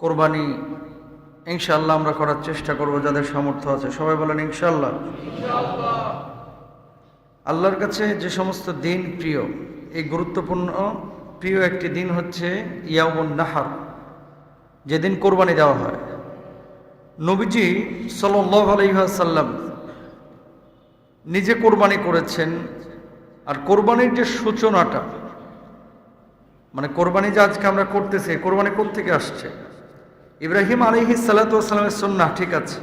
কোরবানি ইনশাল্লাহ আমরা করার চেষ্টা করব, যাদের সামর্থ্য আছে। সবাই বলেন, ইনশাআল্লাহ। আল্লাহর কাছে যে সমস্ত দিন প্রিয়, এই গুরুত্বপূর্ণ, প্রিয় একটি দিন হচ্ছে ইয়ামুন নাহার, যেদিন কোরবানি দেওয়া হয়। নবীজি সাল্লাহ আলহাসাল্লাম নিজে কোরবানি করেছেন, আর কোরবানির যে সূচনাটা মানে কোরবানি যে আজকে আমরা করতেছি কোরবানি থেকে আসছে? ইব্রাহিম আলহি সাল্লাতামের সন্না ঠিক আছে?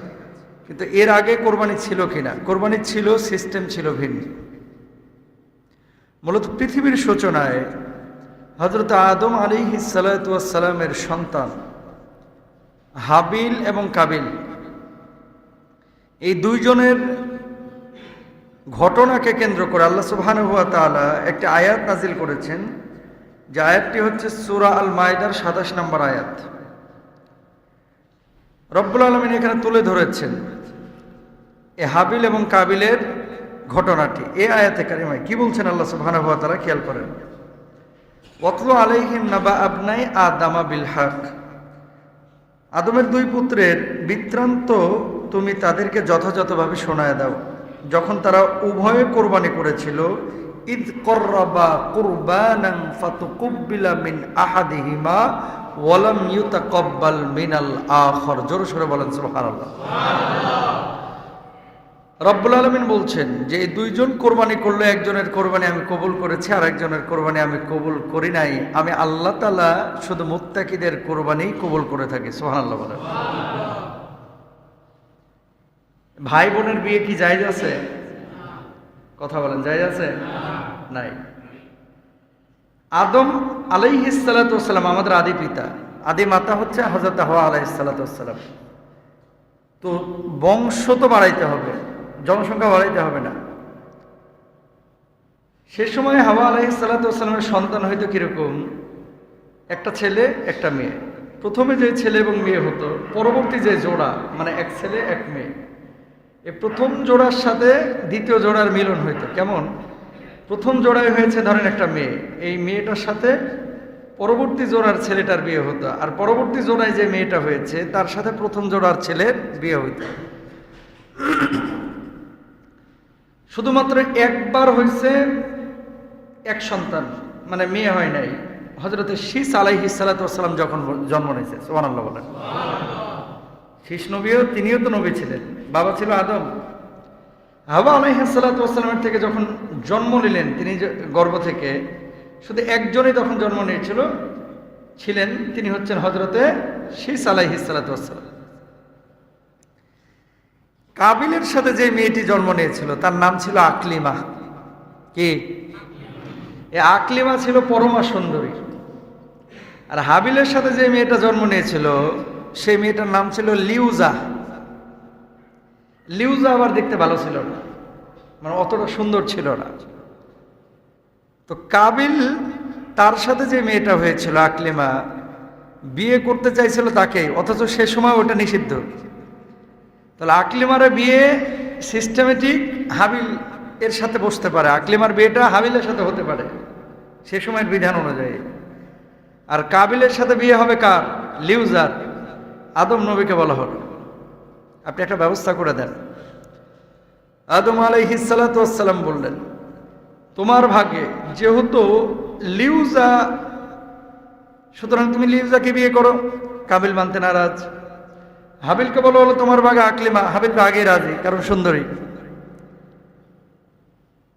কিন্তু এর আগে কোরবানি ছিল কিনা? কোরবানি ছিল, সিস্টেম ছিল ভিন্ন। মূলত পৃথিবীর সূচনায় হজরত আদম আলী সালাতামের সন্তান হাবিল এবং কাবিল, এই দুইজনের ঘটনাকে কেন্দ্র করে আল্লাহ সুবহানুয়া তাআলা একটি আয়াত নাজিল করেছেন। যে আয়াতটি হচ্ছে সুরা আল মায়দার সাতাশ নম্বর আয়াত। রব্বুল আলমিন এখানে তুলে ধরেছেন। এ হাবিল এবং কাবিলের ঘটনাটি, এ আয়াতে কারিমায় কি বলছেন আল্লাহ সুবহানাহু ওয়া তাআলা খেয়াল করেন? ওয়াতলু আলাইহিম নাবা আবনাই আদামা বিল হক। আদমের দুই পুত্রের বৃত্তান্ত তুমি তাদেরকে যথাযথভাবে শোনায় দাও। যখন তারা উভয়ে কোরবানি করেছিল ঈদ কররাবা কুরবানান ফাতুকুব্বিলা মিন আহাদিহিমা ওয়ালাম ইউতাকাব্বাল মিনাল আখর। জোরে সোরে বলেন, সুবহানাল্লাহ। রব্বুল আলমিন বলছেন যে দুইজন কোরবানি করলে একজনের কোরবানি আমি কবুল করেছি আর একজনের কোরবানি আমি কবুল করি নাই। আমি আল্লাহ তালা শুধু মুত্তাকিদের কোরবানি কবুল করে থাকি সোহান আল্লাহ বলেন। ভাই বোনের বিয়ে কি জায়জ আছে? কথা বলেন, জায়জ আছে? নাই। আদম আলাইহিসালাম আমাদের আদি পিতা। আদি মাতা হচ্ছে হজরত হওয়া আলাইসালাম তো বংশ তো বাড়াইতে হবে, জনসংখ্যা বাড়াইতে হবে না। সে সময় হাওয়া আলাহি সাল্লাতামের সন্তান হয়তো কীরকম? একটা ছেলে, একটা মেয়ে। প্রথমে যে ছেলে এবং মেয়ে হতো, পরবর্তী যে জোড়া মানে এক ছেলে, এক মেয়ে। এই প্রথম জোড়ার সাথে দ্বিতীয় জোড়ার মিলন হইতো। কেমন? প্রথম জোড়ায় হয়েছে ধরেন একটা মেয়ে। এই মেয়েটার সাথে পরবর্তী জোড়ার ছেলেটার বিয়ে হতো। আর পরবর্তী জোড়ায় যে মেয়েটা হয়েছে, তার সাথে প্রথম জোড়ার ছেলের বিয়ে হইত। শুধুমাত্র একবার হয়েছে এক সন্তান মানে মেয়ে হয় নাই। হজরত শীষ আলাইহি সালাতাম যখন জন্ম নিয়েছে সোহান আল্লাহ বলেন। শীষ নবীও, তিনিও তো নবী ছিলেন। বাবা ছিল আদম। হাওয়া আলাইহাসাল্লাতামের থেকে যখন জন্ম নিলেন, তিনি গর্ভ থেকে, শুধু একজনই তখন জন্ম নিয়েছিল, ছিলেন তিনি হচ্ছেন হজরতে শীষ আলাইহিসাল্লাতাম কাবিলের সাথে যে মেয়েটি জন্ম নিয়েছিল, তার নাম ছিল আকলিমা। কি? এ আকলিমা ছিল পরমা সুন্দরী। আর হাবিলের সাথে যে মেয়েটা জন্ম নিয়েছিল, সেই মেয়েটার নাম ছিল লিউজা। লিউজা আবার দেখতে ভালো ছিল না। মানে অতটা সুন্দর ছিল না। তো কাবিল তার সাথে যে মেয়েটা হয়েছিল, আকলিমা, বিয়ে করতে চাইছিল তাকে, অথচ সে সময় ওটা নিষিদ্ধ। তাহলে আকলিমারের বিয়ে সিস্টেমেটিক হাবিল এর সাথে বসতে পারে, আকলিমার বিয়েটা হাবিলের সাথে হতে পারে, সে সময়ের বিধান অনুযায়ী। আর কাবিলের সাথে বিয়ে হবে কার? লিউজার, আদম নবীকে বলা হলো আপনি একটা ব্যবস্থা করে দেন। আদম আলাইহিসালাম বললেন, তোমার ভাগে যেহেতু লিউজা, সুতরাং তুমি লিউজাকে বিয়ে করো, কাবিল মানতে নারাজ। হাবিলকে বলো, হলো তোমার ভাগে আকলিমা, হাবিল আগে রাজি, কারণ সুন্দরী।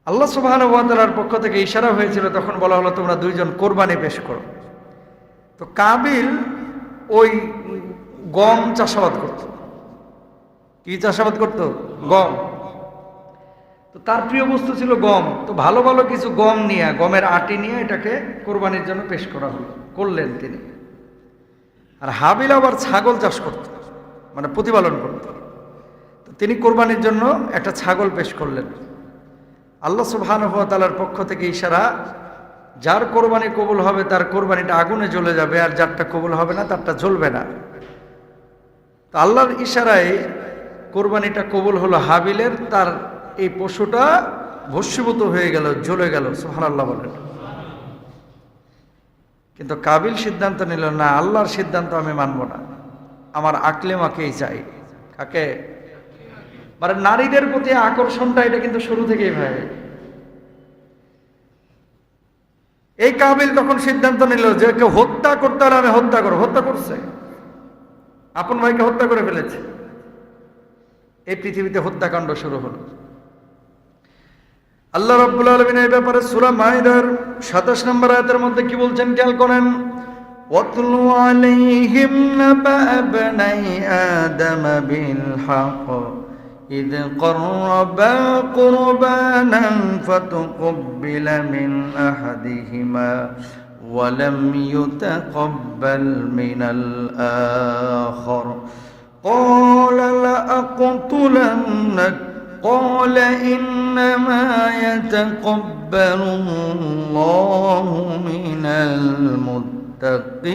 আল্লাহ সুবাহান ওয়াতালার পক্ষ থেকে ইশারা হয়েছিল, তখন বলা হলো, তোমরা দুইজন কোরবানি পেশ করো। তো কাবিল ওই গম চাষাবাদ করত। কি চাষাবাদ করত? গম। তো তার প্রিয় বস্তু ছিল গম। তো ভালো ভালো কিছু গম নিয়ে, গমের আটি নিয়ে এটাকে কোরবানির জন্য পেশ করা হলো। করলেন তিনি। আর হাবিল আবার ছাগল চাষ করত মানে প্রতিপালন করত। তো তিনি কোরবানির জন্য একটা ছাগল পেশ করলেন। আল্লাহ সুবহানুভাতালার পক্ষ থেকে ইশারা, যার কোরবানি কবুল হবে তার কোরবানিটা আগুনে জ্বলে যাবে, আর যারটা কবুল হবে না তারটা জ্বলবে না। তো আল্লাহর ইশারায় কোরবানিটা কবুল হলো হাবিলের, তার এই পশুটা ভস্মীভূত হয়ে গেল, জ্বলে গেল সোহান আল্লাহ বলেন। কিন্তু কাবিল সিদ্ধান্ত নিল, না, আল্লাহর সিদ্ধান্ত আমি মানব না। আমার আকলে মাকেই চাই। কাকে? মানে নারীদের প্রতি আকর্ষণটা এটা কিন্তু শুরু থেকেই ভাই। এই কাবিল তখন সিদ্ধান্ত নিল যে কেউ হত্যা করতে হলে আমি হত্যা করো হত্যা করছে। আপন ভাইকে হত্যা করে ফেলেছে। এই পৃথিবীতে হত্যাকাণ্ড শুরু হলো। আল্লাহ রাব্বুল আলামিন এই ব্যাপারে সূরা মাইদার 27 নম্বর আয়াতের মধ্যে কি বলছেন খেয়াল করেন ওয়াতলু আলাইহিম নাবা বনাই আদম বিল হক إذ قربا قربانا فتقبل من أحدهما ولم يتقبل من الآخر قال لأقتلنك قال إنما يتقبل الله من المتقين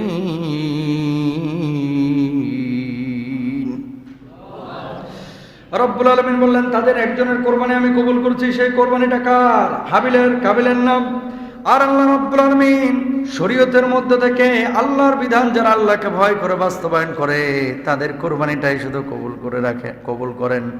রব্বুল আলমিন বললেন তাদের একজনের কোরবানি আমি কবুল করছি সেই কোরবানিটা কার হাবিলের কাবিলের নাম আর আল্লাহ রব্বুল আলমিন শরীয়তের মধ্যে থেকে আল্লাহর বিধান যারা আল্লাহকে ভয় করে, বাস্তবায়ন করে, তাদের কোরবানিটাই শুধু কবুল করে রাখে, কবুল করেন।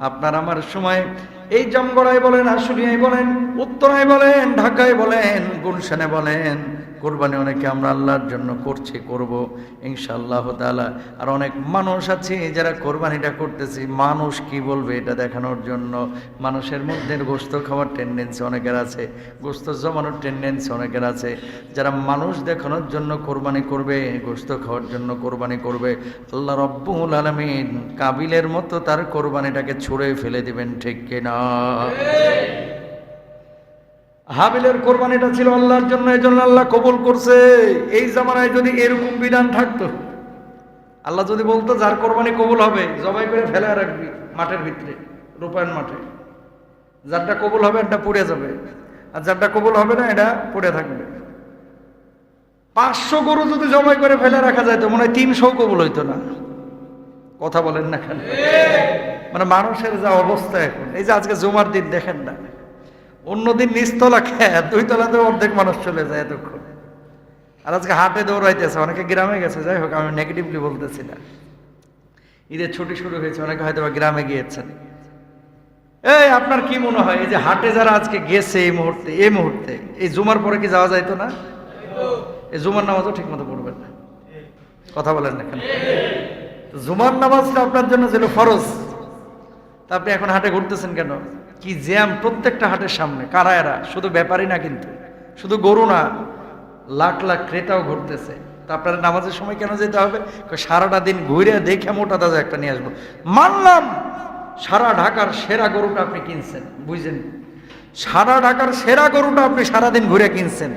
আপনার আমার সময় এই জমগড়ায় বলেন, আশুলিয়ায় বলেন, উত্তরায় বলেন, ঢাকায় বলেন, গুলশানে বলেন কোরবানি অনেকে আমরা আল্লাহর জন্য করছি, করব, ইনশাআল্লাহ তাআলা। আর অনেক মানুষ আছে যারা কোরবানিটা করতেছি, মানুষ কি বলবে এটা দেখানোর জন্য? মানুষের মধ্যে গোস্ত খাওয়ার টেন্ডেন্সি অনেকের আছে গোস্ত জমানোর টেন্ডেন্সি অনেকের আছে। যারা মানুষ দেখানোর জন্য কোরবানি করবে গোস্ত খাওয়ার জন্য কোরবানি করবে, আল্লাহ রব্বুল আলমিন কাবিলের মতো তার কোরবানিটাকে ছুঁড়ে ফেলে দিবেন, ঠিক কিনা? হাবিলের কোরবানিটা ছিল আল্লাহর জন্য এই জন্য আল্লাহ কবুল করছে। এই জামানায় যদি এরকম বিধান থাকতো আল্লাহ যদি বলতো যার কোরবানি কবুল হবে জবাই করে ফেলে রাখবি মাঠের ভিতরে রূপায়ণ মাঠে। যারটা কবুল হবে এটা পুড়ে যাবে। আর যারটা কবুল হবে না এটা পড়ে থাকবে। পাঁচশো গরু যদি জমাই করে ফেলে রাখা যায় তো মনে হয় তিনশো কবুল হইতো না। কথা বলেন না কেন? মানে মানুষের যা অবস্থা এখন এই যে আজকে জমার দিন দেখেন না। অন্যদিন নিচতলা খেয়ে দুই তলাতে অর্ধেক মানুষ চলে যায় এতক্ষণ। আর আজকে হাটে দৌড়াইতেছে, অনেকে গ্রামে গেছে, যাই হোক, আমি নেগেটিভলি বলতেছি না। ঈদের ছুটি শুরু হয়েছে, অনেকে হয়তো গ্রামে গিয়েছেন। এই, আপনার কি মনে হয়? এই যে হাটে যারা আজকে গেছে এই মুহূর্তে এই মুহূর্তে, এই জুমার পরে কি যাওয়া যাইতো না? এই জুমার নামাজও ঠিক মতো পড়বেন না। কথা বলেন না কেন? জুমার নামাজটা আপনার জন্য ছিল ফরজ, তা আপনি এখন হাটে ঘুরতেছেন কেন? কি জ্যাম প্রত্যেকটা হাটের সামনে, কারা এরা? শুধু ব্যাপারই না কিন্তু। শুধু গরু না, লাখ লাখ ক্রেতাও ঘুরতেছে। তা আপনার নামাজের সময় কেন যেতে হবে? সারাটা দিন ঘুরে দেখে মোটা তাজা একটা নিয়ে আসব। মানলাম, সারা ঢাকার সেরা গরুটা আপনি কিনছেন বুঝলেন সারা ঢাকার সেরা গরুটা আপনি সারাদিন ঘুরে কিনছেন।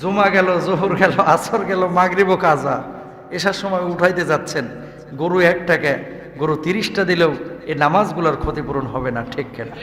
জুমা গেল, জোহর গেল, আসর গেল, মাগরিব কাজা। এসার সময় উঠাইতে যাচ্ছেন। গরু একটাকে গরু তিরিশটা দিলেও এই নামাজগুলোর ক্ষতিপূরণ হবে না ঠিক কেনা?